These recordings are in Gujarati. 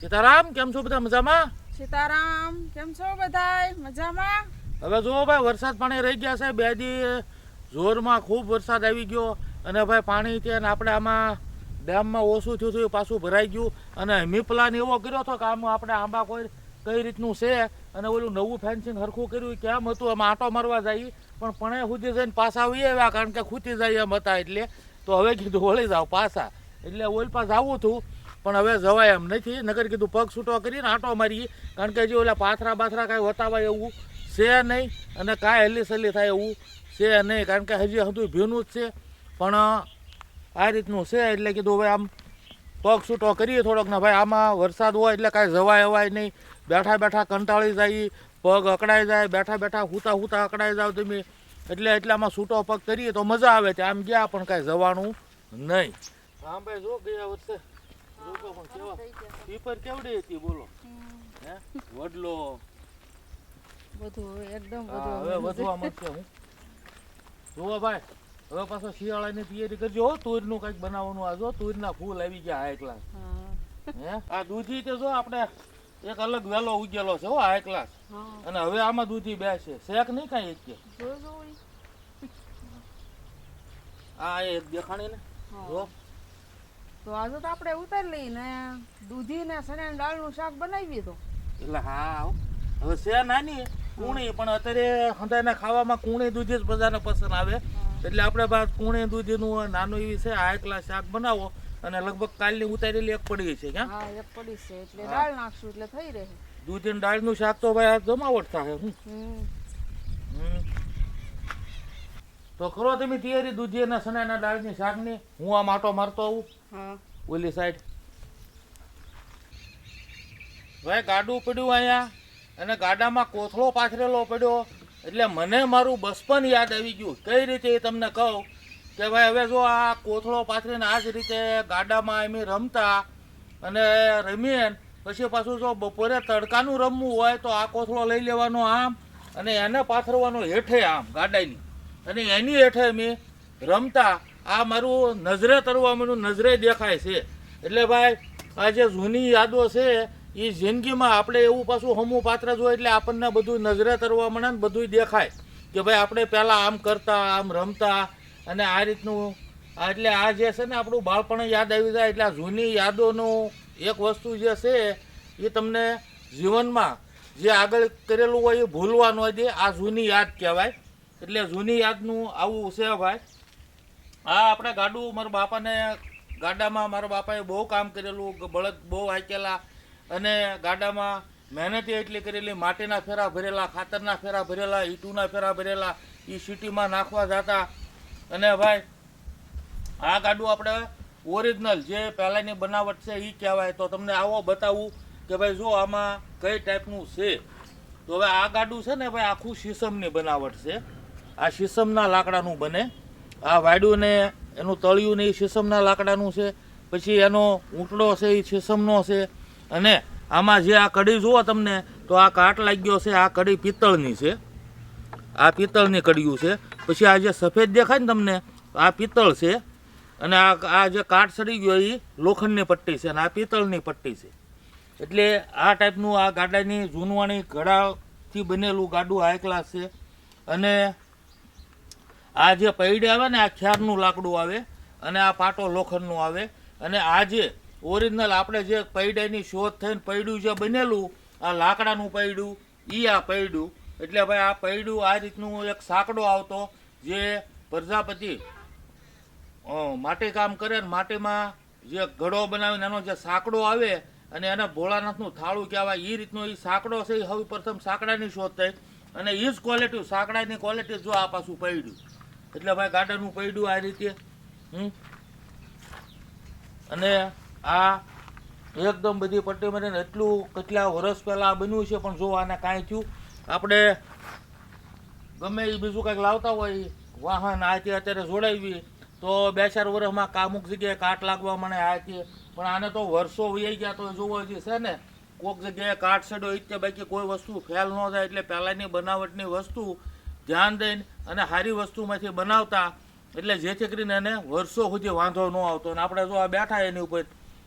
સીતારામ કેમ છો બધા મજામાં? સીતારામ કેમ છો બધાય? મજામાં? હવે જુઓ ભાઈ વરસાદ પાણી રહી ગયા છે. બે દી જોરમાં ખૂબ વરસાદ આવી ગયો અને ભાઈ પાણી ત્યાં આપણે આમાં ડેમમાં ઓછું થયું હતું પાછું ભરાઈ ગયું. અને મી પ્લાન એવો કર્યો હતો કે આમ આપણે આંબા કોઈ કઈ રીતનું છે અને ઓલું નવું ફેન્સિંગ હરખું કર્યું કેમ હતું? આમાં આંટો મારવા જઈએ પણ પણે સુધી જઈને પાછા આવી આવ્યા કારણ કે ખૂટી જાય એમ હતા એટલે. તો હવે કીધું વળી જાવ પાછા. એટલે ઓલ પાસ આવું હતું. પણ હવે જવાય એમ નથી. નગર કીધું પગ છૂટો કરીને આંટો મારી કારણ કે હજી ઓલા પાથરા બાથરા કાંઈ વતાવાય એવું છે નહીં અને કાંઈ હલી સલી થાય એવું છે નહીં. કારણ કે હજી હતું ભીનું જ છે. પણ આ રીતનું છે એટલે કીધું હવે આમ પગ છૂટો કરીએ થોડોક ને ભાઈ આમાં વરસાદ હોય એટલે કાંઈ જવાય અવાય નહીં. બેઠા બેઠા કંટાળી જાય, પગ અકડાઈ જાય, બેઠા બેઠા હુતા હુતા અકડાઈ જાવ તમે. એટલે એટલામાં છૂટો પગ કરીએ તો મજા આવે. છે આમ ગયા પણ કાંઈ જવાનું નહીં. હા, ભાઈ, જો ગયા વર્ષે જો પણ કેવા પીપર કેવડી હતી બોલો. હે? વડલો. બધું એકદમ હવે વધવા મળશે હું. જુઓ ભાઈ હવે પાછો શિયાળાની તૈયારી કરજો તુરનું કંઈક બનાવવાનું આ જો તુરના ફૂલ આવી ગયા હાઈ ક્લાસ હે. આ દૂધી તો જો આપણે એક અલગ વેલો ઉગેલો છે હો હાઈ ક્લાસ અને હવે આમાં દૂધી બે છે. શેક નહીં કાંઈ એક કે? આ એક દેખાણી ને. જો તો આજે તો આપણે ઉતારી લઈ ને દૂધી ને સને દાળનું શાક બનાવીએ તો. એટલે હા હવે છે નાની કુણી પણ અત્યારે હંધાના ખાવામાં કુણી દૂધી જ બધાને પસંદ આવે. એટલે આપણે બાદ કુણી દૂધીનું નાનું એવી છે આ એકલા શાક બનાવો અને લગભગ કાલની ઉતારેલી એક પડી છે હા એક પડી છે એટલે દાળ નાખશું એટલે થઈ રહે. દૂધીની દાળનું શાક તો ભાઈ આ જમાવટ થાય હું. તો કરો તમે તૈયારી દૂધી અને સનાના દાળની શાકની. હું આ માટો મારતો આવું. હા. ઓલી સાઈડ ભાઈ, ગાડું પડ્યું અહીંયા અને ગાડામાં કોથળો પાથરેલો પડ્યો. એટલે મને મારું બચપન યાદ આવી ગયું. કઈ રીતે તમને કહું કે ભાઈ, હવે જો આ કોથળો પાથરીને આ જ રીતે ગાડામાં એમ રમતા અને રમીએ પછી પાછું જો બપોરે તડકાનું રમવું હોય તો આ કોથળો લઈ લેવાનો આમ અને એને પાથરવાનો હેઠે આમ ગાડાની. અને એની હેઠે અમે રમતા આ મારું નજરે તરવા માંડ્યું નજરે દેખાય છે. એટલે ભાઈ, આ જે જૂની યાદો છે એ જિંદગીમાં આપણે એવું પાછું હમું પાત્ર જોઈએ એટલે આપણને બધું નજરે તરવા મળે ને બધું દેખાય. કે ભાઈ, આપણે પહેલાં આમ કરતા, આમ રમતા અને આ રીતનું. એટલે આ જે છે ને આપણું બાળપણ યાદ આવી જાય એટલે આ જૂની યાદોનું એક વસ્તુ જે છે એ તમને જીવનમાં જે આગળ કરેલું હોય એ ભૂલવા ન દે આ જૂની યાદ કહેવાય. એટલે જૂની યાદનું આવું છે ભાઈ. હા, આપણે ગાડું, મારા બાપાને ગાડામાં, મારા બાપાએ બહુ કામ કરેલું બળદ બહુ હાંકેલા અને ગાડામાં મહેનત એટલી કરેલી, માટીના ફેરા ભરેલા, ખાતરના ફેરા ભરેલા, ઈટુના ફેરા ભરેલા એ સિટીમાં નાખવા જતા. અને ભાઈ, આ ગાડું આપણે ઓરિજિનલ જે પહેલાંની બનાવટ છે એ કહેવાય. તો તમને આવો બતાવું કે ભાઈ જો આમાં કઈ ટાઈપનું છે. તો હવે આ ગાડું છે ને ભાઈ આખું શીશમની બનાવટ છે. આ શીશમના લાકડાનું બને. આ વાડ્યું ને એનું તળિયું ને એ શીશમના લાકડાનું છે. પછી એનો ઊંટડો છે એ શીશમનો છે. અને આમાં જે આ કડી જુઓ તમને, તો આ કાટ લાગ્યો છે, આ કડી પિત્તળની છે. આ પિત્તળની કડિયું છે. પછી આ જે સફેદ દેખાય ને તમને, આ પિત્તળ છે. અને આ આ જે કાટ સડી ગયો એ લોખંડની પટ્ટી છે અને આ પિત્તળની પટ્ટી છે. એટલે આ ટાઈપનું આ ગાડાની જૂનવાણી ઘડાથી બનેલું ગાડું હાઈ ક્લાસ છે. અને આ જે પૈડે આવે ને, આ ખ્યારનું લાકડું આવે અને આ પાટો લોખંડનું આવે. અને આ જે ઓરિજિનલ આપણે જે પૈડાની શોધ થઈને પૈડું જે બનેલું, આ લાકડાનું પૈડું એ આ પૈડું. એટલે ભાઈ આ પૈડું આ રીતનું એક સાંકડો આવતો જે પ્રજાપતિ માટી કામ કરે ને માટીમાં જે ઘડો બનાવીને એનો જે સાંકડો આવે અને એને ભોળાનાથનું થાળું કહેવાય એ રીતનો એ સાંકડો છે એ હવે પ્રથમ સાંકડાની શોધ થઈ. અને એ જ ક્વોલિટી સાંકડાની ક્વોલિટી જો આ પાછું પડ્યું એટલે ભાઈ ગાર્ડનનું પડ્યું આ રીતે, હમ? અને આ એકદમ બધી પટ્ટી મારીને એટલું કેટલા વર્ષ પહેલાં બન્યું છે, પણ જો આને કાંઈ થયું, આપણે ગમે એ બીજું કંઈક લાવતા હોય વાહન આ તે અત્યારે જોડાવી, તો બે ચાર વર્ષમાં કામુક જગ્યાએ કાટ લાગવા મને આ તે પણ આને તો વર્ષો વહી ગયા તો જોવો જે છે ને, કોઈક જગ્યાએ કાટ સડ્યો એટલે બાકી કોઈ વસ્તુ ફેલ ન થાય, એટલે પહેલાંની બનાવટની વસ્તુ ધ્યાન દઈને અને સારી વસ્તુમાંથી બનાવતા, એટલે જેથી કરીને એને વર્ષો સુધી વાંધો ન આવતો. અને આપણે જો આ બેઠા એની ઉપર,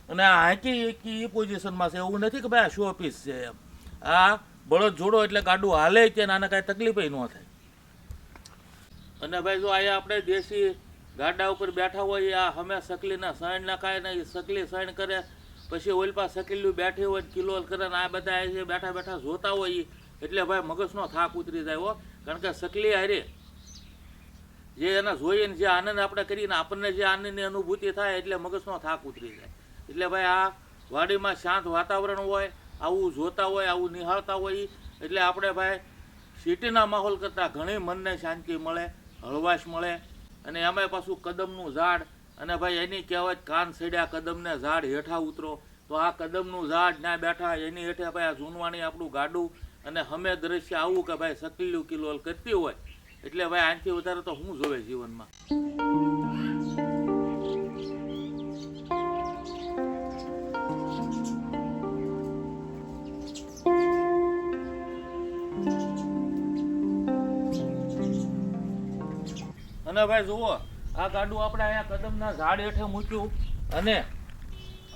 અને આ હાંકી એકી એ પોઝિશનમાં છે, એવું નથી કે ભાઈ આ શો પીસ છે એમ. આ બળદ જોડો એટલે ગાડું હાલે કે આને કાંઈ તકલીફ ન થાય. અને ભાઈ જો અહીંયા આપણે દેશી ગાડા ઉપર બેઠા હોય, આ હમે સકલીના સણ ના ખાય ને એ સકલી સણ કરે, પછી ઓલપા સકલીયું બેઠી હોય કિલોલ કરે ને આ બધા બેઠા બેઠા જોતા હોય એટલે ભાઈ મગજનો થાક ઉતરી જાય હો. કારણ કે સકલી હારે જે એને જોઈએ જે આનંદ આપણે કરીને આપણને જે આનંદની અનુભૂતિ થાય એટલે મગજનો થાક ઉતરી જાય. એટલે ભાઈ આ વાડીમાં શાંત વાતાવરણ હોય, આવું જોતા હોય, આવું નિહાળતા હોય. એટલે આપણે ભાઈ સિટીના માહોલ કરતાં ઘણી મનને શાંતિ મળે, હળવાશ મળે. અને એમાંય પાછું કદમનું ઝાડ, અને ભાઈ એની કહેવત, કાન સડ્યા કદમને ઝાડ હેઠા ઉતરો. તો આ કદમનું ઝાડ ના બેઠા, એની હેઠે ભાઈ આ ઝૂનવાણી આપણું ગાડું અને હમે દ્રશ્ય આવું કે ભાઈ સકલીયું કિલોલ કરતી હોય, એટલે ભાઈ આનાથી વધારે તો હું જોવે જીવનમાં? અને ભાઈ જુઓ, આ ગાડું આપણે અહીંયા કદમના ઝાડ હેઠે મૂક્યું અને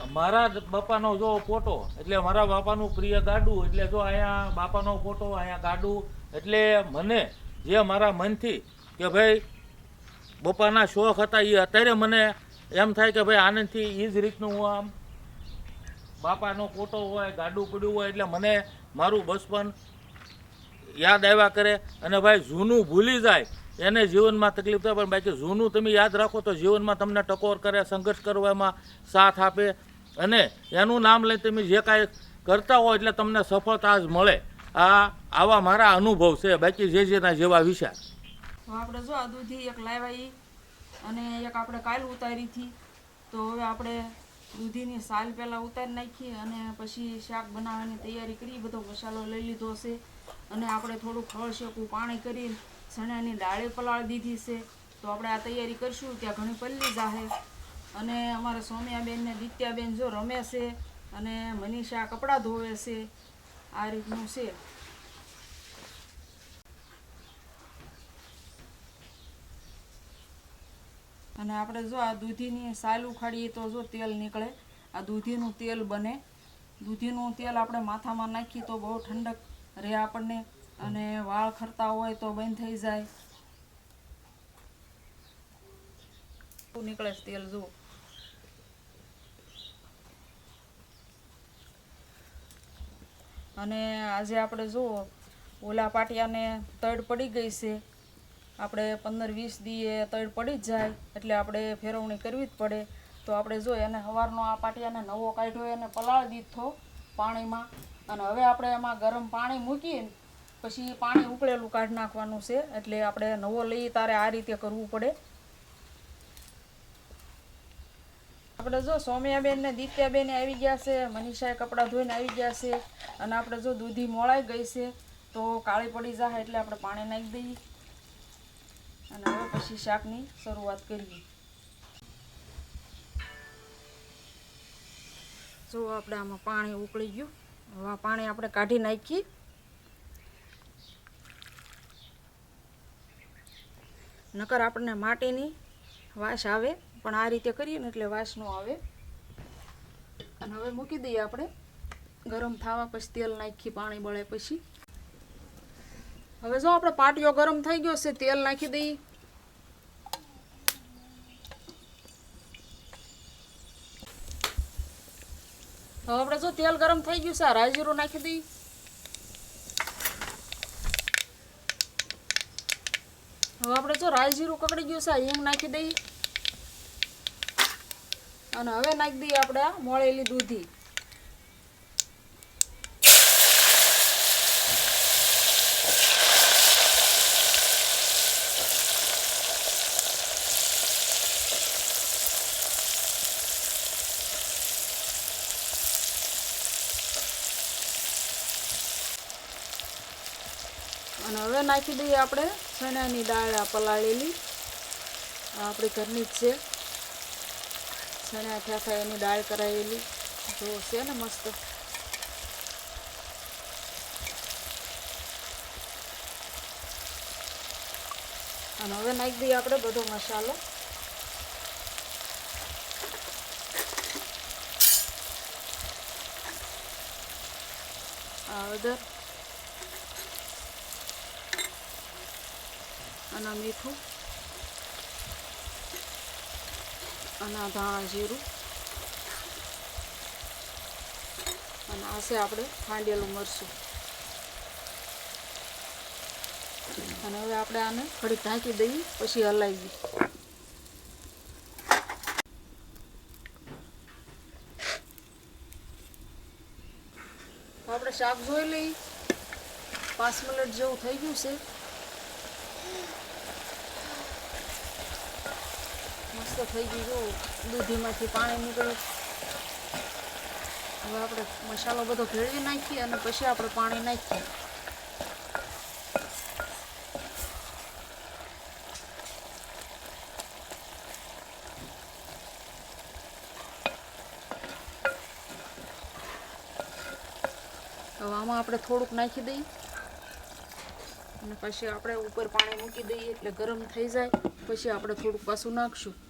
મારા બાપાનો જો ફોટો, એટલે મારા બાપાનું પ્રિય ગાડું, એટલે જો અહીંયા બાપાનો ફોટો, અહીંયા ગાડું, એટલે મને જે મારા મનથી કે ભાઈ બાપાના શોખ હતા એ અત્યારે મને એમ થાય કે ભાઈ આનંદથી એ જ રીતનું હું આમ બાપાનો ફોટો હોય, ગાડું પડ્યું હોય, એટલે મને મારું બચપન યાદ આવ્યા કરે. અને ભાઈ જૂનું ભૂલી જાય, એને જીવનમાં તકલીફ થાય, પણ બાકી જૂનું તમે યાદ રાખો તો જીવનમાં તમને ટકોર કરે, સંઘર્ષ કરવામાં સાથ આપે. અને એનું નામ લઈ તમે જે કાંઈ કરતા હો એટલે તમને સફળતા જ મળે. આ આવા મારા અનુભવ છે, બાકી જે જેના જેવા વિચાર. આપણે જો આ દૂધી એક લાવ્યા અને એક આપણે કાલ ઉતારી હતી. તો હવે આપણે દૂધીની સાલ પહેલાં ઉતારી નાખી અને પછી શાક બનાવવાની તૈયારી કરી બધો મસાલો લઈ લીધો છે અને આપણે થોડું ખળ શેકું પાણી કરી, ચણાની દાળે પલાળી દીધી છે. તો આપણે આ તૈયારી કરશું. ત્યાં ઘણી પલ્લી જાહે. અને અમારા સોમ્યાબેન ને દિત્યાબેન જો રમે છે અને મનીષા કપડાં ધોવે છે. આ રીતનું છે. અને આપણે જો આ દૂધીની સાલ ઉખાડીએ તો જો તેલ નીકળે. આ દૂધીનું તેલ બને. દૂધીનું તેલ આપણે માથામાં નાખીએ તો બહુ ઠંડક રહે આપણને અને વાળ ખરતા હોય તો બંધ થઈ જાય. નીકળે તેલ, જુઓ. અને આજે આપણે જુઓ ઓલા પાટિયાને તડ પડી ગઈ છે. આપણે પંદર વીસ દીએ તળ પડી જ જાય એટલે આપણે ફેરવણી કરવી જ પડે. તો આપણે જો એને સવારનો આ પાટિયાને નવો કાઢ્યો એને પલાળી દીધો પાણીમાં. અને હવે આપણે એમાં ગરમ પાણી મૂકીને પછી પાણી ઉકળેલું કાઢી નાખવાનું છે. એટલે આપણે નવો લઈએ, તારે આ રીતે કરવું પડે. આપણે જો સૌમ્યાબેન ને દિત્યાબેન આવી ગયા છે, મનીષાએ કપડાં ધોઈને આવી ગયા છે અને આપણે જો દૂધી મોળાઈ ગઈ છે, તો કાળી પડી જાય એટલે આપણે પાણી નાખી દઈએ. અને હવે પછી શાકની શરૂઆત કરીએ. જો આપણે આમાં પાણી ઉકળી ગયું. હવે પાણી આપણે કાઢી નાખીએ. નકર આપણને માટીની વાસ આવે. પણ આ રીતે કરીએ ને એટલે વાસ આવે. અને હવે મૂકી દઈએ આપણે. ગરમ થવા પછી તેલ નાખી, પાણી બળે પછી. હવે જો આપણે પાટિયો ગરમ થઈ ગયો છે, તેલ નાખી દઈએ. હવે આપણે જો તેલ ગરમ થઈ ગયું છે, આ રાઈ જીરું નાખી દઈએ. હવે આપણે જો રાઈ જીરું કકડી ગયું છે હિંગ નાખી દઈએ. અને હવે નાખી દઈએ આપણે મળેલી દૂધી. અને હવે નાખી દઈએ આપણે ચણાની દાળ પલાળેલી. આપણી ઘરની જ છે. ચણા ઠાકા એની દાળ કરાવેલી જો છે ને મસ્ત. અને હવે નાખી દઈએ આપણે બધો મસાલો. હળદર અને મીઠું. અને ધાણા જીરું. અને આ છે આપણે ખાંડેલું મરચું. અને હવે આપણે આને થોડીક ઢાંકી દઈએ, પછી હલાવી આપણે શાક જોઈ લઈ પાંચ મિનિટ જેવું થઈ ગયું છે. મસ્ત થઈ ગયું દૂધીમાંથી પાણી નીકળ્યું. હવે આપણે મસાલો બધો ભેળવી નાખીએ અને પછી આપણે પાણી નાખીએ. હવે આમાં આપણે થોડુંક નાખી દઈએ. અને પછી આપણે ઉપર પાણી મૂકી દઈએ એટલે ગરમ થઈ જાય. પછી આપણે થોડુંક પાછું નાખશું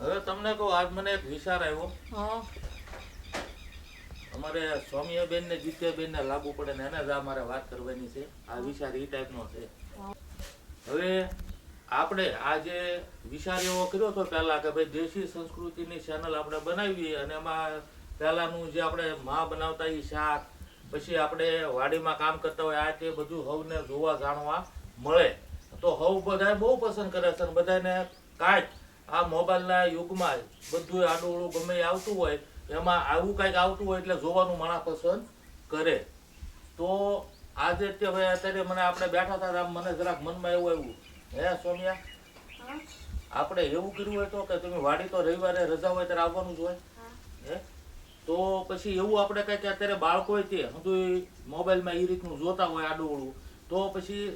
હવે તમને કહું આજ મને એક વિચાર આવ્યો. અમારે સૌમ્યાબેન ને જીત્યાબેન ને લાગુ પડે ને એને જ આ મારે વાત કરવાની છે. આ વિચાર એ ટાઈપનો છે. હવે આપણે આ જે વિચાર એવો કર્યો હતો પહેલા કે ભાઈ દેશી સંસ્કૃતિની ચેનલ આપણે બનાવી અને એમાં પહેલાનું જે આપણે માં બનાવતા એ શાક પછી આપણે વાડીમાં કામ કરતા હોય આ તે બધું હવને જોવા જાણવા મળે. તો હવ બધા બહુ પસંદ કરે છે અને બધાને કાંઈક આ મોબાઈલના યુગમાં બધું આડું ગમે આવતું હોય એમાં આવું કાંઈક આવતું હોય એટલે જોવાનું માણસ પસંદ કરે. તો આજે તે હવે અત્યારે મને આપણે બેઠા હતા મને જરાક મનમાં એવું આવ્યું. હે સોમિયા આપણે એવું કર્યું હોય તો કે તમે વાડી તો રવિવારે રજા હોય ત્યારે આવવાનું જ હોય. હે. તો પછી એવું આપણે કંઈક અત્યારે બાળકો હોય તે બધું મોબાઈલમાં એ રીતનું જોતા હોય આડું તો પછી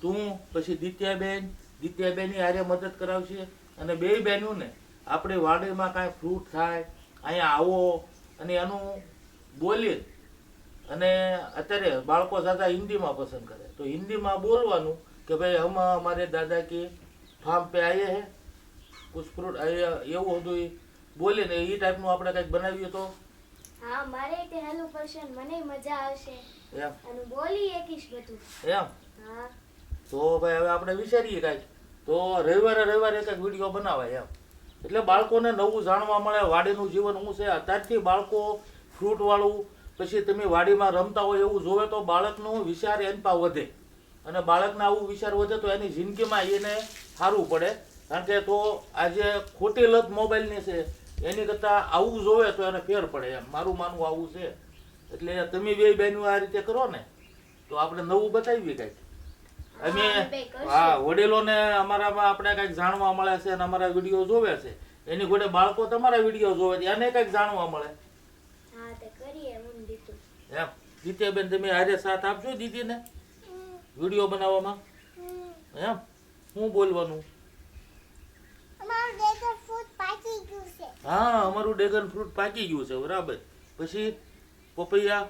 તું પછી દિત્યાબેન દિત્યાબેનની આરે મદદ કરાવશે અને બે બહેનોને આપણે વાડીમાં કાંઈ ફ્રૂટ થાય અહીંયા આવો અને એનું બોલીએ. અને અત્યારે બાળકો દાદા હિન્દીમાં પસંદ કરે. તો હિન્દીમાં બોલવાનું કે ભાઈ હમ અમારે દાદા કે ફાર્મ પે આવીએ હે. કુછ ફ્રૂટ એવું હતું એ બોલે ને એ ટાઈપનું આપણે કંઈક બનાવીએ તો? હા મારે હેલો પર્સન મને મજા આવશે. એમ? અને બોલી એકીશ બધું એમ? હા. તો ભાઈ હવે આપણે વિચારીએ કાંઈક. તો રવિવારે રવિવારે એક વીડિયો બનાવાય એમ. એટલે બાળકોને નવું જાણવા મળે, વાડીનું જીવન શું છે? અત્યારથી બાળકો ફ્રૂટવાળું પછી તમે વાડીમાં રમતા હોય એવું જોવે તો બાળકનો વિચાર એન પા વધે. અને બાળકને આવું વિચાર વધે તો એની જિંદગીમાં એને સારું પડે. કારણ કે તો આજે ખોટી લત મોબાઈલની છે, એની કરતાં આવું જોવે તો એને ફેર પડે એમ. મારું માનવું આવું છે. એટલે તમે બે બહેનો આ રીતે કરો ને, તો આપણે નવું બતાવીએ કાંઈક. અમે હા, વડીલોને અમારામાં આપણે કંઈક જાણવા મળે છે અને અમારા વીડિયો જોવે છે. એની ઘોડે બાળકો તમારા વીડિયો જોવે છે એને કંઈક જાણવા મળે. હા તે કરીએ હું દીધું. એમ દિત્યાબેન તમે હારે સાથ આપજો દીદીને વીડિયો બનાવવામાં. એમ શું બોલવાનું? હા અમારું ડ્રેગન ફ્રૂટ પાકી ગયું છે બરાબર. પછી પપૈયા?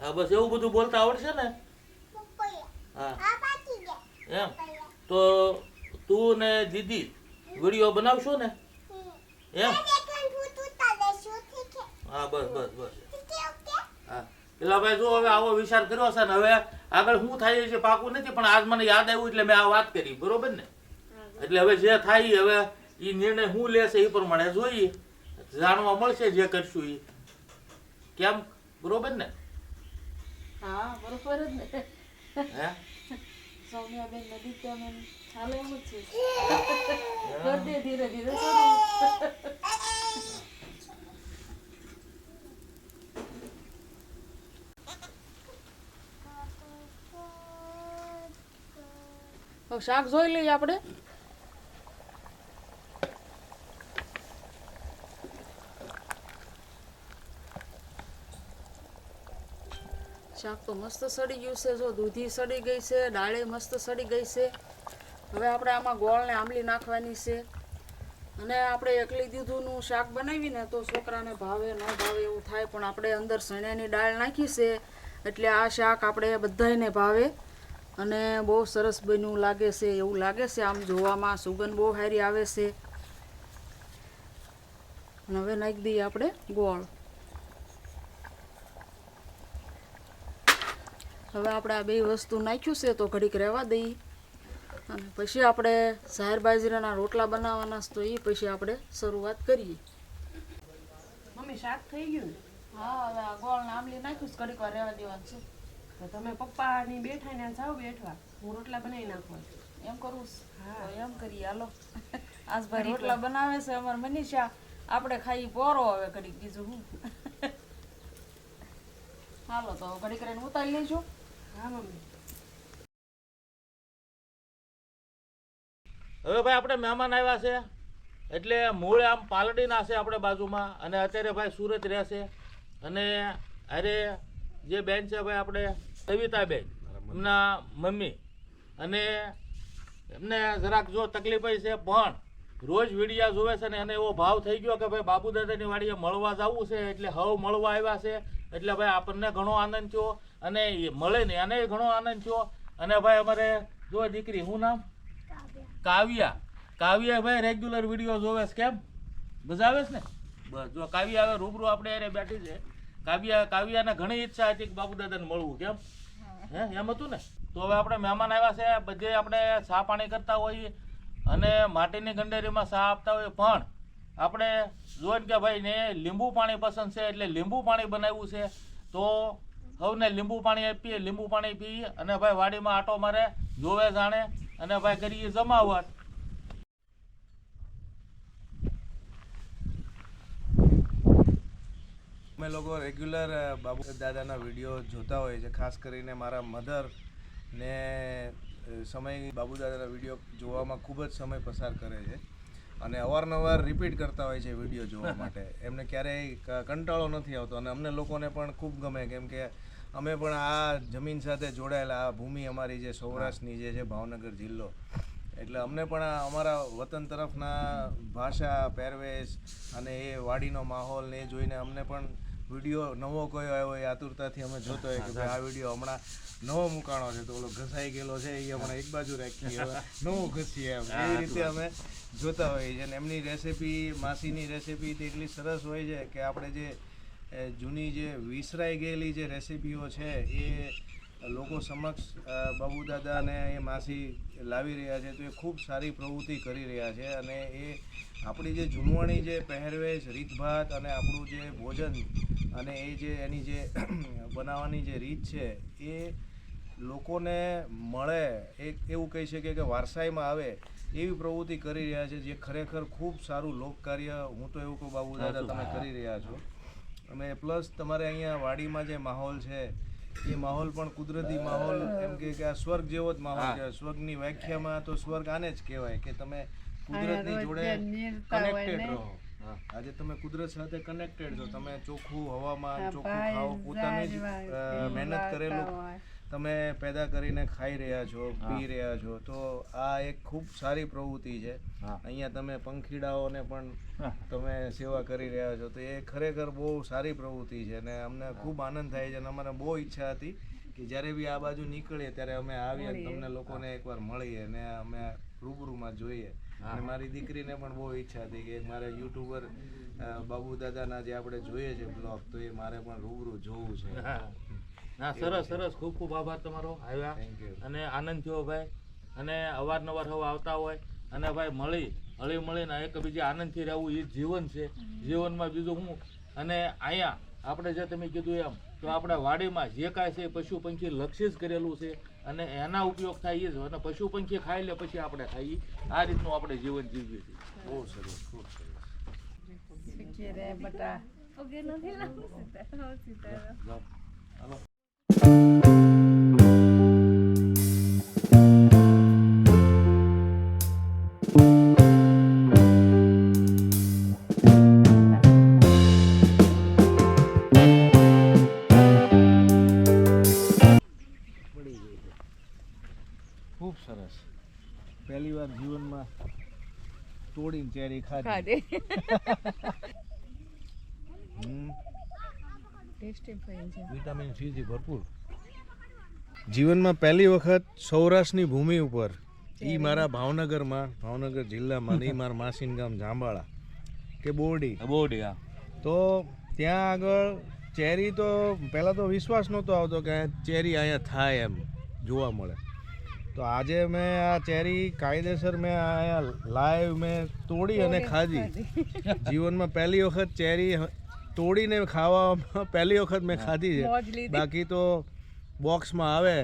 હા બસ એવું બધું બોલતા આવડશે ને પપૈયા હા આ પાકી ગયા એમ? તો તું ને દીદી વીડિયો બનાવશો ને? એમ? હા બસ બસ બસ. હા. પેલા ભાઈ જો હવે આવો વિચાર કર્યો છે ને હવે આગળ શું થાય છે પાકું નથી પણ આજ મને યાદ આવ્યું એટલે મેં આ વાત કરી બરોબર ને? એટલે હવે જે થાય હવે એ નિર્ણય શું લેશે એ પ્રમાણે. જોઈએ જાણવા મળશે જે કરશું એ કેમ? બરોબર ને? હા બરોબર જ ને. હે? સૌમ્યાબેન નદી ત્યાં ચાલે એમ જ છે. કર ધીરે ધીરે શાક જોઈ લઈએ આપણે. શાક તો મસ્ત સડી ગયું છે, જો દૂધી સડી ગઈ છે ડાળે મસ્ત સડી ગઈ છે. હવે આપણે આમાં ગોળને આંબલી નાખવાની છે. અને આપણે એકલી દીધુંનું શાક બનાવીને તો છોકરાને ભાવે, ન ભાવે એવું થાય, પણ આપણે અંદર સણિયાની દાળ નાખી છે, એટલે આ શાક આપણે બધાયને ભાવે. અને બહુ સરસ બન્યું લાગે છે, એવું લાગે છે, આમ જોવામાં સુગંધ બહુ સારી આવે છે. હવે નાખી દઈએ આપણે ગોળ. હવે આપણે આ બે વસ્તુ નાખ્યું છે તો ઘડીક રહેવા દઈએ. અને પછી આપણે ઝાર બાજરાના રોટલા બનાવવાના તો એ પછી આપણે શરૂઆત કરીએ. મમ્મી શાક થઈ ગયું? હા હવે આ ગોળ ને આંબલી નાખ્યું છે ઘડીક વાર રહેવા દેવાનું છે. તો તમે પપ્પાની બેઠા ને જાઓ બેઠવા. હું રોટલા બનાવી નાખવા. એમ કરવું હા. એમ કરીએ હાલો. આજ ભાઈ રોટલા બનાવે છે અમાર મનીષા. આપણે ખાઈ પોરો હવે ઘડીક બીજું હું. હાલો તો ઘડીક રહીને ઉતારી મમ્મી હવે ભાઈ આપણે મહેમાન આવ્યા છે. એટલે મૂળ આમ પાલડીના છે આપણે બાજુમાં. અને અત્યારે ભાઈ સુરત રહેશે અને અરે જે બેન છે ભાઈ આપણે સવિતાબેન, એમના મમ્મી. અને એમને જરાક જો તકલીફ હોય છે, પણ રોજ વિડીયા જોવે છે ને એને એવો ભાવ થઈ ગયો કે ભાઈ બાબુ દાદાની વાડીએ મળવા જવું છે એટલે હવ મળવા આવ્યા છે. એટલે ભાઈ આપણને ઘણો આનંદ થયો અને એ મળે ને એને ઘણો આનંદ થયો. અને ભાઈ અમારે જો દીકરી શું નામ? કાવ્યા. કાવ્યા ભાઈ રેગ્યુલર વીડિયો જોવે છે કેમ? બજાવે છે ને? બસ જો કાવ્યા આવે રૂબરૂ આપણે એને બેઠી છે. કાવ્યા કાવ્યાને ઘણી ઈચ્છા હતી કે બાપુ દાદાને મળવું કેમ? હે એમ હતું ને? તો હવે આપણે મહેમાન આવ્યા છે બધે આપણે ચા પાણી કરતા હોઈએ. અને માટીની ગંડેરીમાં ચા આપતા હોય પણ આપણે જોઈએ કે ભાઈ ને લીંબુ પાણી પસંદ છે એટલે લીંબુ પાણી બનાવ્યું છે. તો સૌને લીંબુ પાણી આપીએ, લીંબુ પાણી પીએ અને ભાઈ વાડીમાં આટો મારે, જોવે જાણે અને ભાઈ કરીએ જમાવટ. અમે લોકો રેગ્યુલર બાબુ દાદાના વીડિયો જોતા હોઈએ છે, ખાસ કરીને મારા મધર ને સમય બાબુદાદાના વીડિયો જોવામાં ખૂબ જ સમય પસાર કરે છે અને અવારનવાર રિપીટ કરતા હોય છે વીડિયો જોવા માટે. એમને ક્યારેય કંટાળો નથી આવતો અને અમને લોકોને પણ ખૂબ ગમે કેમ કે અમે પણ આ જમીન સાથે જોડાયેલા આ ભૂમિ અમારી જે સૌરાષ્ટ્રની જે છે ભાવનગર જિલ્લો. એટલે અમને પણ આ અમારા વતન તરફના ભાષા પહેરવેશ અને એ વાડીનો માહોલ ને એ જોઈને અમને પણ વીડિયો નવો કયો આવ્યો એ આતુરતાથી અમે જોતો હોય કે ભાઈ આ વીડિયો હમણાં નવો મુકાણો છે તો ઓલો ઘસાઈ ગયેલો છે એ હમણાં એક બાજુ રાખીએ નવો ઘસીએ એમ. એવી રીતે અમે જોતા હોઈએ છીએ અને એમની રેસીપી માસીની રેસીપી તો એટલી સરસ હોય છે કે આપણે જે જૂની જે વિસરાઈ ગયેલી જે રેસીપીઓ છે એ લોકો સમક્ષ બાબુદાદાને બાબુ દાદા એ માસી લાવી રહ્યા છે તો એ ખૂબ સારી પ્રવૃત્તિ કરી રહ્યા છે અને એ આપણી જે જૂનવાણી જે પહેરવેશ રીતભાત અને આપણું જે ભોજન અને એ જે એની જે બનાવવાની જે રીત છે એ લોકોને મળે એક એવું કહી શકીએ કે વારસાઈમાં આવે એવી પ્રવૃત્તિ કરી રહ્યા છે જે ખરેખર ખૂબ સારું લોકકાર્ય હું તો એવું કહું બાબુ દાદા તમે કરી રહ્યા છો. અને પ્લસ તમારે અહીંયા વાડીમાં જે માહોલ છે એ માહોલ પણ કુદરતી માહોલ એમ કે કે આ સ્વર્ગ જેવો જ માહોલ છે સ્વર્ગની વ્યાખ્યામાં તો સ્વર્ગ આને જ કહેવાય કે તમે કુદરતની જોડે કનેક્ટેડ રહો. આજે તમે કુદરત સાથે કનેક્ટેડ છો. તમે ચોખ્ખું હવામાન ચોખ્ખું ખાઓ પોતાની જ મહેનત કરેલું તમે પેદા કરીને ખાઈ રહ્યા છો પી રહ્યા છો તો આ એક ખૂબ સારી પ્રવૃત્તિ છે. અહીંયા તમે પંખીડાઓને પણ તમે સેવા કરી રહ્યા છો તો એ ખરેખર બહુ સારી પ્રવૃત્તિ છે અને અમને ખૂબ આનંદ થાય છે અને અમારે બહુ ઈચ્છા હતી કે જ્યારે બી આ બાજુ નીકળીએ ત્યારે અમે આવીએ તમને લોકોને એકવાર મળીએ અને અમે રૂબરૂમાં જોઈએ. અને મારી દીકરીને પણ બહુ ઈચ્છા હતી કે મારે યુટ્યુબર બાબુ દાદાના જે આપણે જોઈએ છે બ્લોગ તો એ મારે પણ રૂબરૂ જોવું છે. ના સરસ સરસ. ખૂબ ખૂબ આભાર તમારો. આવ્યા. અને આનંદ થયો ભાઈ. અને અવારનવાર હવે આવતા હોય. અને ભાઈ મળી હળી મળીને એકબીજા આનંદથી રહેવું એ જીવન છે. જીવનમાં બીજું હું અને અહીંયા આપણે જે તમે કીધું એમ તો આપણે વાડીમાં જે કાંઈ છે એ પશુ પંખી લક્ષી જ કરેલું છે. અને એના ઉપયોગ થાય એ જ. અને પશુ પંખી ખાઈ લે પછી આપણે ખાઈએ. આ રીતનું આપણે જીવન જીવીએ છીએ. બહુ સરસ ખૂબ સરસ. હાલો ખૂબ સરસ. પહેલી વાર જીવનમાં તોડીને ચેરી ખાધી. વિટામિન સી થી ભરપૂર. જીવનમાં પહેલી વખત સૌરાષ્ટ્રની ભૂમિ ઉપર એ મારા ભાવનગરમાં ભાવનગર જિલ્લામાં ઈ મારા માસીન ગામ જાંબાળા કે બોરડી. બોરડી હા. તો ત્યાં આગળ ચેરી તો પહેલાં તો વિશ્વાસ નહોતો આવતો કે ચેરી અહીંયા થાય એમ જોવા મળે. તો આજે મેં આ ચેરી કાયદેસર મેં અહીંયા લાઈવ મેં તોડી અને ખાધી. જીવનમાં પહેલી વખત ચેરી તોડીને ખાવામાં પહેલી વખત મેં ખાધી છે. બાકી તો બોક્સમાં આવે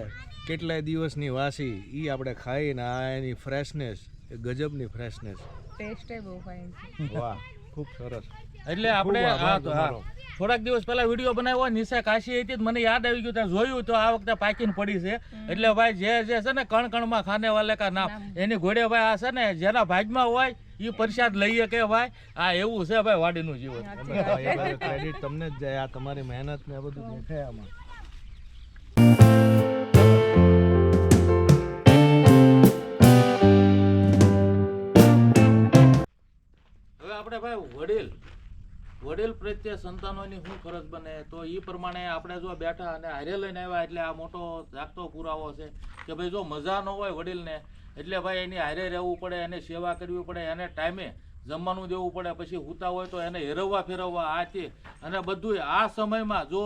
કેટલાય દિવસની વાસી એ આપણે ખાઈને આ એની ફ્રેશનેસ એ ગજબની ફ્રેશનેસ ટેસ્ટ બહુ ફાઇન વાહ ખૂબ સરસ. એટલે આપણે હા તો હા થોડાક દિવસ પહેલા વીડિયો બનાવ્યો નિશા કાશી હતી તો મને યાદ આવી ગયું ત્યાં જોયું તો આ વખતે પાકીને પડી છે. એટલે ભાઈ જે જે છે ને કણ કણમાં ખાને વાલે કા નામ એની ઘોડે ભાઈ આ છે ને જેના ભાગમાં હોય એ પ્રસાદ લઈએ કે ભાઈ આ એવું છે ભાઈ વાડીનું જીવન. ક્રેડિટ તમને જ જાય આ તમારી મહેનત ને બધું દેખાય આમાં. આપણે ભાઈ વડીલ વડીલ પ્રત્યે સંતાનોની શું ફરજ બને? તો એ પ્રમાણે આપણે જો બેઠા અને હારે લઈને આવ્યા એટલે આ મોટો જાગતો પુરાવો છે કે ભાઈ જો મજા ન હોય વડીલને, એટલે ભાઈ એની હારે રહેવું પડે, એને સેવા કરવી પડે, એને ટાઈમે જમવાનું દેવું પડે, પછી હુતા હોય તો એને હેરવવા ફેરવવા આ તે અને બધું આ સમયમાં જો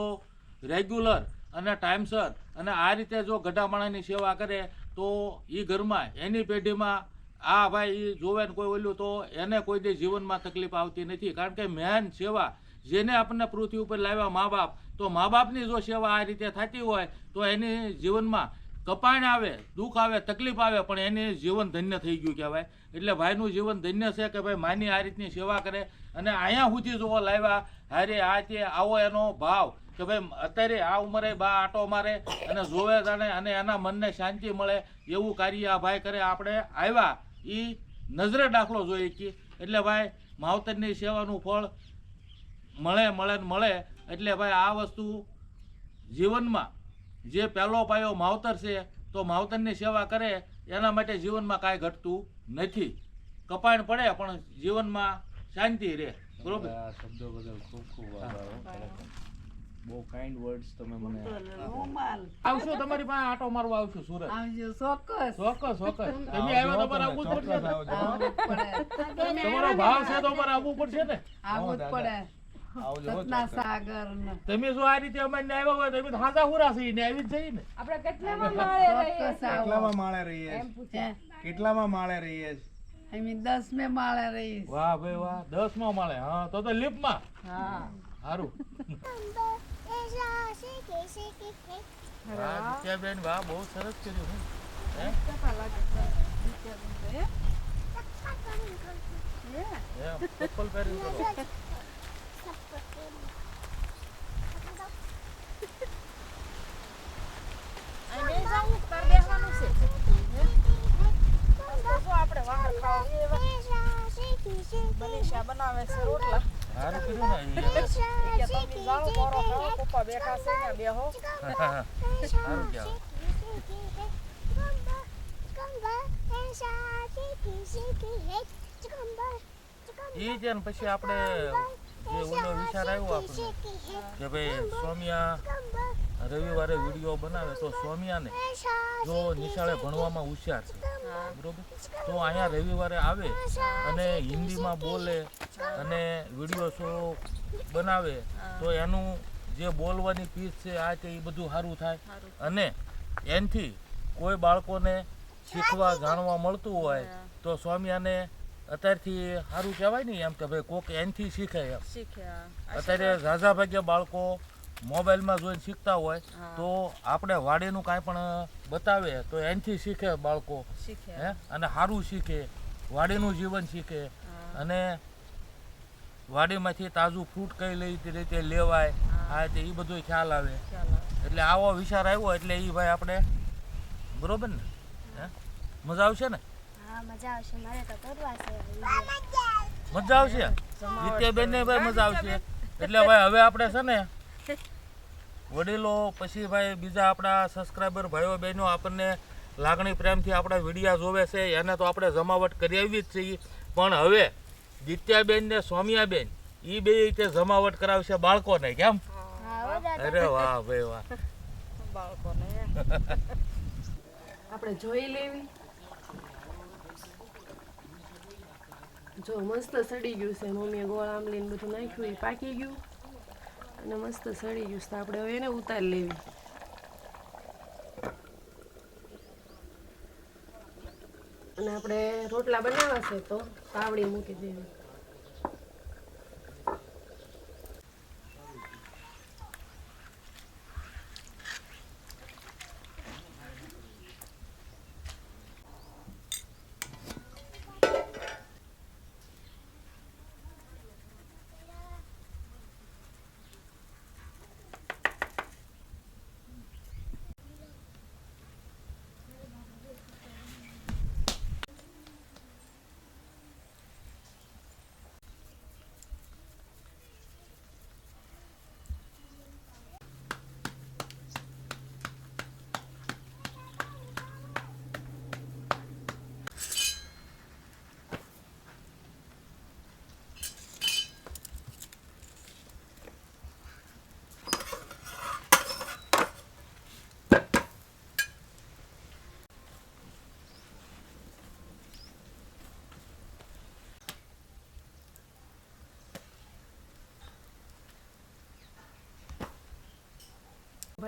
રેગ્યુલર અને ટાઈમસર અને આ રીતે જો ગઢામાણાની સેવા કરે, તો એ ઘરમાં એની પેઢીમાં આ ભાઈ જોવે ને કોઈ ઓલું તો એને કોઈ દે જીવનમાં તકલીફ આવતી નથી. કારણ કે મેન સેવા જેને આપણને પૃથ્વી ઉપર લાવ્યા મા બાપ, તો મા બાપની જો સેવા આ રીતે થતી હોય, તો એની જીવનમાં કપાણ આવે, દુઃખ આવે, તકલીફ આવે, પણ એની જીવન ધન્ય થઈ ગયું કહેવાય. એટલે ભાઈનું જીવન ધન્ય છે કે ભાઈ માની આ રીતની સેવા કરે અને અહીંયા સુધી જોવો લાવ્યા, હારે આ તે આવો એનો ભાવ કે ભાઈ અત્યારે આ ઉંમરે બા આટો મારે અને જોવે જાણે અને એના મનને શાંતિ મળે એવું કાર્ય આ ભાઈ કરે. આપણે આવ્યા એ નજરે દાખલો જોઈએ કે એટલે ભાઈ માવતરની સેવાનું ફળ મળે મળે ને મળે એટલે ભાઈ આ વસ્તુ જીવનમાં જે પહેલો પાયો માવતર છે તો માવતરની સેવા કરે એના માટે જીવનમાં કાંઈ ઘટતું નથી. કપાણ પડે પણ જીવનમાં શાંતિ રહે. બરોબર? આ શબ્દો બદલ ખૂબ ખૂબ આભાર. બહુ કાઇન્ડ વર્ડ્સ તમે મને આવશો તમારી પાસે આટો મારવા આવશું સુરત. આવજો ચોક્કસ. ચોક્કસ ચોક્કસ. તમે આવ્યો તો પર આવવું જ પડશે તમારો ભાવ છે તો પર આવવું પડશે ને? આવવું જ પડે. તમે જો આ રીતે અમારે આવ્યા હોય તમે હાજા હુરા છે ને આવી જ જઈએ ને? આપણે કેટલામાં માળે રહીએ? કેટલામાં માળે રહીએ? કેટલામાં માળે રહીએ? અમે દસ મે માળે રહીશ. વાહ ભાઈ વાહ દસમાં માળે. હા તો તો લિફ્ટમાં હા. સારું વાહ નિત્યાબેન વાહ બહુ સરસ કર્યું હે? બનાવે છે રોટલા? સારું કર્યું ને. કે તમે જાણો મારો ખાવા પપ્પા બેઠા છે ને બેહો સારું કહેવાય. ઈ છે ને પછી આપણે જે ઓલો વિચાર આવ્યો આપણે કે ભાઈ સોમિયા રવિવારે વીડિયો બનાવે તો સ્વામિયાને જો નિશાળે ભણવામાં હોશિયાર છે. બરોબર? તો અહીંયા રવિવારે આવે અને હિન્દીમાં બોલે અને વીડિયો શો બનાવે તો એનું જે બોલવાની પીસ છે આ તે એ બધું સારું થાય. અને એનથી કોઈ બાળકોને શીખવા જાણવા મળતું હોય તો સ્વામિયાને અત્યારથી સારું કહેવાય ને એમ કે ભાઈ કોક એનથી શીખે એમ. અત્યારે ઝાઝા ભાગ્યા બાળકો મોબાઈલમાં જોઈને શીખતા હોય તો આપણે વાડીનું કાંઈ પણ બતાવે તો એનથી શીખે બાળકો. હે? અને સારું શીખે વાડીનું જીવન શીખે. અને વાડીમાંથી તાજું ફ્રૂટ કઈ લઈ રીતે લેવાય આ તે એ બધો ખ્યાલ આવે. એટલે આવો વિચાર આવ્યો એટલે એ ભાઈ આપણે બરોબર ને? હે? મજા આવશે ને? મજા આવશે. મારે તો કરવા છે. મજા આવશે? નિત્યાબેન ને ભાઈ મજા આવશે. એટલે ભાઈ હવે આપણે છે ને વડીલો પછી ભાઈ બીજા આપણા સબસ્ક્રાઈબર ભાઈઓ બહેનો આપણને લાગણી પ્રેમથી આપણા વિડીયા જોવે છે એને તો આપણે જમાવટ કરી આવી જ છીએ. પણ હવે દિત્યાબેન ને સોમિયાબેન એ બે રીતે જમાવટ કરાવશે બાળકોને કેમ? અરે વાહ ભાઈ વાહ. બાળકોને. આપણે જોઈ લેવી. જો મસ્ત સડી ગયું છે મમ્મીએ ગોળ આંબલીને બધું નાખ્યું એ પાકી ગયું. અને મસ્ત સડી ગયું છે આપણે હવે એને ઉતારી લેવી. અને આપણે રોટલા બનાવવા છે તો તાવડી મૂકી દેવી.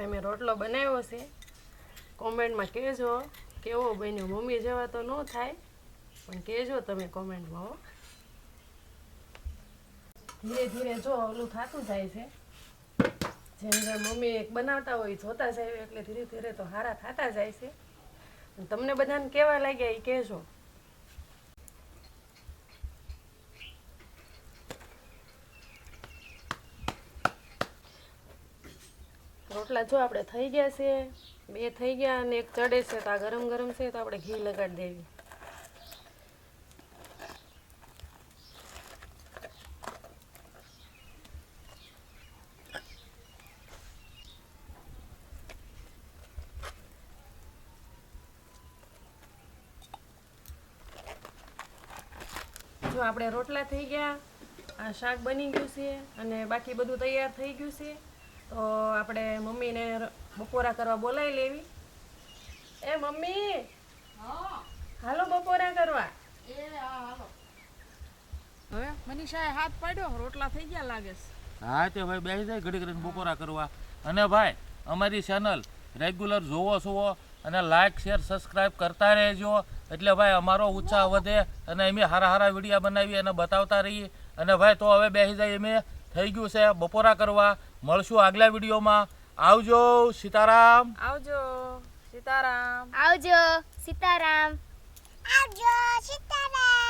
ભાઈ મેં રોટલો બનાવ્યો છે. કોમેન્ટમાં કહેજો, કેવો બન્યો? મમ્મી જેવા તો ન થાય, પણ કહેજો તમે કોમેન્ટમાં હો. ધીરે ધીરે જો ઓલું થતું જાય છે. જેમ જેમ મમ્મી એક બનાવતા હોય, જોતા જાય, એટલે ધીરે ધીરે તો હારા થતા જાય છે. તમને બધાને કેવા લાગ્યા એ કહેજો. રોટલા જો આપણે થઈ ગયા છે, બે થઈ ગયા અને એક ચડે છે, તો આ ગરમ ગરમ છે, તો આપણે ઘી લગાડી દેવી. જો આપણે રોટલા થઈ ગયા, આ શાક બની ગયું છે અને બાકી બધું તૈયાર થઈ ગયું છે. તો આપણે મમ્મીને બપોરા કરવા બોલાવી લેવી. એ મમ્મી! હાલો બપોરા કરવા. હવે મનીષાએ હાથ પાડ્યો રોટલા થઈ ગયા લાગે છે. હા તે ભાઈ બેસી જાય ઘડી ઘડી બપોરા કરવા. અને ભાઈ અમારી ચેનલ રેગ્યુલર જોવો જોવો અને લાઇક શેર સબસ્ક્રાઈબ કરતા રહેજો. એટલે ભાઈ અમારો ઉત્સાહ વધે અને અમે હારા હારા વીડિયો બનાવી અને બતાવતા રહીએ. અને ભાઈ તો હવે બેસી જાય અમે થઈ ગયું છે બપોરા કરવા. મળશું આગલા વિડીયોમાં. આવજો સીતારામ. આવજો સીતારામ. આવજો સીતારામ. આવજો સીતારામ.